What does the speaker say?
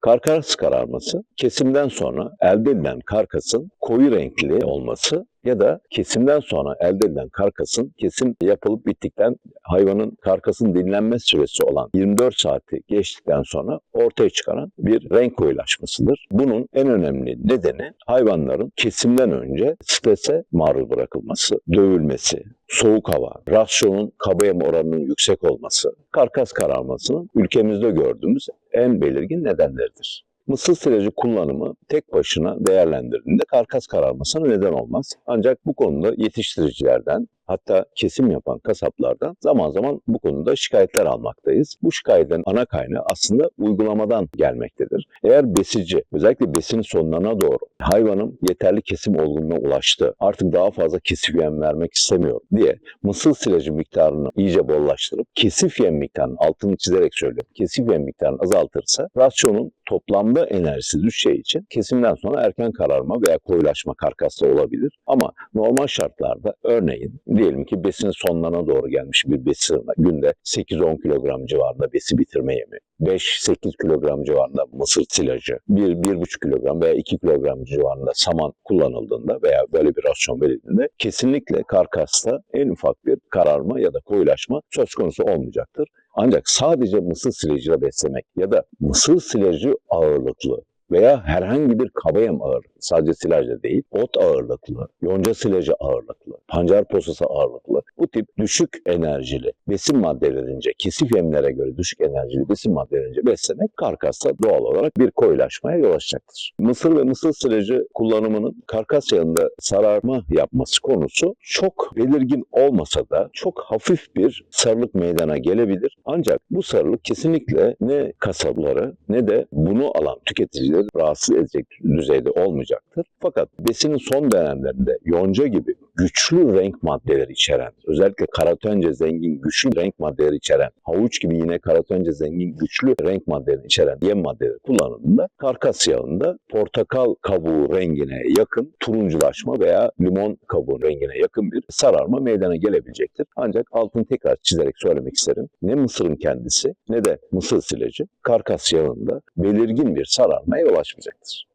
Karkas kararması kesimden sonra elde edilen karkasın koyu renkli olması ya da kesimden sonra elde edilen karkasın kesim yapılıp bittikten hayvanın karkasın dinlenme süresi olan 24 saati geçtikten sonra ortaya çıkaran bir renk koyulaşmasıdır. Bunun en önemli nedeni hayvanların kesimden önce strese maruz bırakılması, dövülmesi, soğuk hava, rasyonun kaba yem oranının yüksek olması, karkas kararmasının ülkemizde gördüğümüz en belirgin nedenleridir. Mısır silajı kullanımı tek başına değerlendirildiğinde karkas kararmasına neden olmaz. Ancak bu konuda yetiştiricilerden hatta kesim yapan kasaplardan zaman zaman bu konuda şikayetler almaktayız. Bu şikayetin ana kaynağı aslında uygulamadan gelmektedir. Eğer besici özellikle besin sonlarına doğru hayvanın yeterli kesim olgunluğuna ulaştı, artık daha fazla kesif yem vermek istemiyor diye mısır silajı miktarını iyice bollaştırıp kesif yem miktarını altını çizerek söylüyorum. Kesif yem miktarını azaltırsa rasyonun toplamda enerjisi düşeceği için kesimden sonra erken kararma veya koyulaşma karkasla olabilir. Ama normal şartlarda örneğin diyelim ki besinin sonlarına doğru gelmiş bir besin günde 8-10 kilogram civarında besi bitirme yemi, 5-8 kilogram civarında mısır silajı, 1-1,5 kilogram veya 2 kilogram civarında saman kullanıldığında veya böyle bir rasyon verildiğinde kesinlikle karkasta en ufak bir kararma ya da koyulaşma söz konusu olmayacaktır. Ancak sadece mısır silajıyla beslemek ya da mısır silajı ağırlıklı veya herhangi bir kaba yem ağırlıklı, sadece silajla değil, ot ağırlıklı, yonca silajı ağırlıklı, pancar posası ağırlıklı, bu tip düşük enerjili besin maddelerince, kesif yemlere göre düşük enerjili besin maddelerince beslemek karkasta doğal olarak bir koyulaşmaya yol açacaktır. Mısır ve mısır silajı kullanımının karkas yanında sararma yapması konusu çok belirgin olmasa da çok hafif bir sarılık meydana gelebilir. Ancak bu sarılık kesinlikle ne kasapları ne de bunu alan tüketicileri rahatsız edecek düzeyde olmayacaktır. Fakat besinin son dönemlerinde yonca gibi güçlü renk maddeleri içeren, özellikle karotence zengin güçlü renk maddeleri içeren, havuç gibi yine karotence zengin güçlü renk maddeleri içeren yem maddeleri kullanıldığında karkas yağında portakal kabuğu rengine yakın turunculaşma veya limon kabuğu rengine yakın bir sararma meydana gelebilecektir. Ancak altını tekrar çizerek söylemek isterim. Ne mısırın kendisi ne de mısır silajı karkas yağında belirgin bir sararmaya yol açmayacaktır.